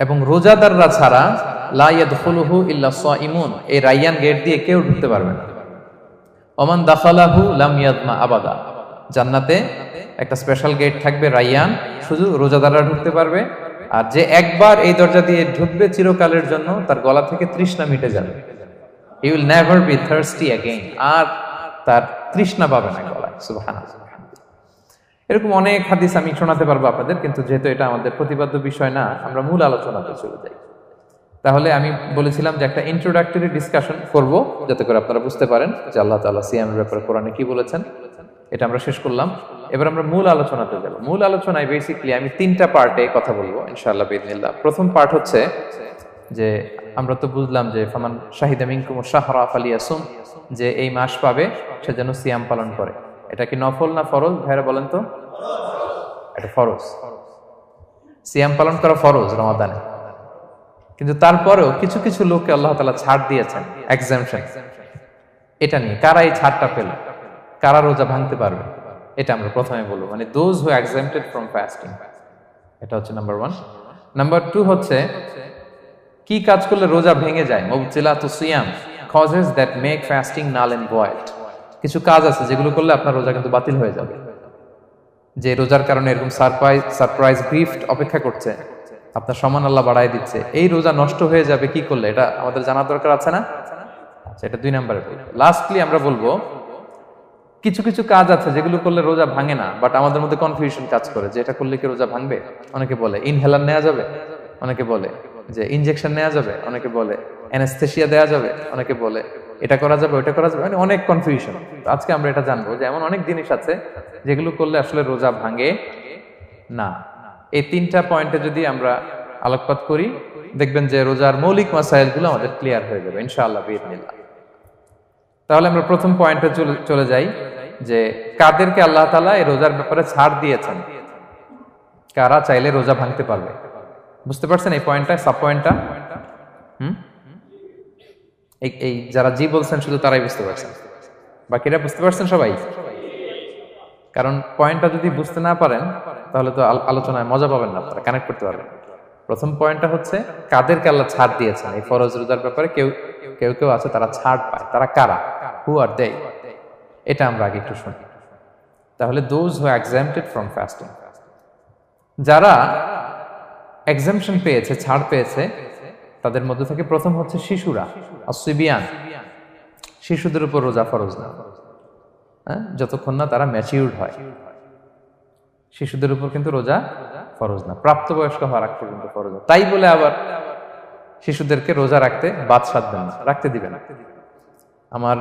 এবং রোজাদাররা ছাড়া লাইয়াদখুলুহু ইল্লা সাইমুন এই রাইয়ান গেট দিয়ে কেউ ঢুকতে পারবে না। ওমান দাখালাহু লাম ইয়াদমা আবাদা। জান্নাতে একটা স্পেশাল গেট থাকবে রাইয়ান, শুধু রোজাদাররা ঢুকতে পারবে, আর যে একবার এই দরজা দিয়ে ঢুকবে চিরকালের জন্য তার গলা থেকে তৃষ্ণা মিটে যাবে। He will never be thirsty again আর তার তৃষ্ণা পাবে না গলায়, সুবহানাল্লাহ। এরকম অনেক হাদিস আমি শোনাতে পারব আপনাদের, কিন্তু যেহেতু এটা আমাদের প্রতিপাদ্য বিষয় না, আমরা মূল আলোচনাতে চলে যাই। তাহলে আমি বলেছিলাম যে একটা ইন্ট্রোডাক্টরি ডিসকাশন করব, যাতে করে আপনারা বুঝতে পারেন যে আল্লাহ তাআলা সিয়ামের ব্যাপারে কোরআনে কি বলেছেন। এটা আমরা শেষ করলাম। এবার আমরা মূল আলোচনাতে যাব। মূল আলোচনায় বেসিক্যালি আমি তিনটা পার্টে কথা বলব, ইনশাআল্লাহ বিদিনিল্লাহ প্রথম পার্ট হচ্ছে যে আমরা তো বুঝলাম যে, ফামান শাহিদা মিনকুম শাহরা ফালিয়াসুম, যে এই মাস পাবে সে যেন সিয়াম পালন করে। এটা কি নফল না ফরজ? ভাইরা বলেন তো। এটা ফরজ। সিয়াম পালন করা ফরজ রমাদানে। কিন্তু তারপরেও কিছু কিছু লোককে আল্লাহ তালা ছাড় দিয়েছেন এক্সামশন এটা নিয়ে কারা এই ছাড়টা পেল? কারা রোজা ভাঙতে পারবে? এটা আমরা প্রথমে বলব। মানে those who exempted from fasting এটা হচ্ছে নাম্বার ওয়ান নাম্বার টু হচ্ছে, কি কাজ করলে রোজা ভেঙে যায়? মুবজিলা তো সিয়াম। Causes that make fasting null and void কিছু কাজ আছে যেগুলো করলে আপনার রোজা কিন্তু বাতিল হয়ে যাবে। যে রোজার কারণে এরকম সারপ্রাইজ সারপ্রাইজ গিফট অপেক্ষা করছে, আপনার সমান আল্লাহ বাড়াই দিচ্ছে। এই রোজা নষ্ট হয়ে যাবে কি করলে? এটা আমাদের জানার দরকার আছে না? আচ্ছা এটা দুই নম্বরে লাস্টলি আমরা বলব, কিছু কিছু কাজ আছে যেগুলো করলে রোজা ভাঙে না বাট আমাদের মধ্যে কনফিউশন কাজ করে যে এটা করলে কি রোজা ভাঙবে? অনেকে বলে ইনহেলার নেওয়া যাবে? অনেকে বলে, যে ইনজেকশন নেওয়া যাবে? অনেকে বলে অ্যানেস্থেশিয়া দেওয়া যাবে? অনেকে বলে এটা করা যাবে ওটা করা যাবে মানে অনেক কনফিউশন আজকে আমরা এটা জানব যে এমন অনেক জিনিস আছে যেগুলো করলে আসলে রোজা ভাঙে না। এই তিনটা পয়েন্টে যদি আমরা আলোকপাত করি, দেখবেন যে রোজার মৌলিক মাসাইলগুলো আমাদের ক্লিয়ার হয়ে যাবে, ইনশাআল্লাহ বিদিনিল্লাহ তাহলে আমরা প্রথম পয়েন্টে চলে যাই যে কাদেরকে আল্লাহ তালা এই রোজার ব্যাপারে ছাড় দিয়েছেন? কারা চাইলে রোজা ভাঙতে পারবে? বুঝতে পারছেন এই পয়েন্টটা, সাব পয়েন্টটা? হুম? এই যারা জি বলছেন শুধু তারাই বুঝতে পারছেন। বাকিরা বুঝতে পারছেন সবাই? কারণ পয়েন্টটা যদি বুঝতে না পারেন, তাহলে তো আলোচনায় মজা পাবেন না আপনারা কানেক্ট করতে পারবেন। প্রথম পয়েন্টটা হচ্ছে, কাদেরকে আল্লাহ ছাড় দিয়েছেন? এই ফরজ রোজার ব্যাপারে কেউ কেউ কেউ আছে, তারা ছাড় পায়। তারা কারা? হু আর দে এটা আমরা আগে একটু শুনি। তাহলে those who exempted from fasting যারা এক্সামশন পেয়েছে, ছাড় পেয়েছে তাদের মধ্যে থেকে প্রথম হচ্ছে শিশুরা অসিবিয়ান শিশুদের উপর রোজা ফরজ না। হ্যাঁ? যতক্ষণ না তারা ম্যাচিউর্ড হয়। শিশুদের উপর কিন্তু রোজা ফরজ না। প্রাপ্তবয়স্ক হওয়ার আগ পর্যন্ত ফরজ না। তাই বলে আবার শিশুদেরকে রোজা রাখতে বাদ সাধবেন না, রাখতে দিবেন আমার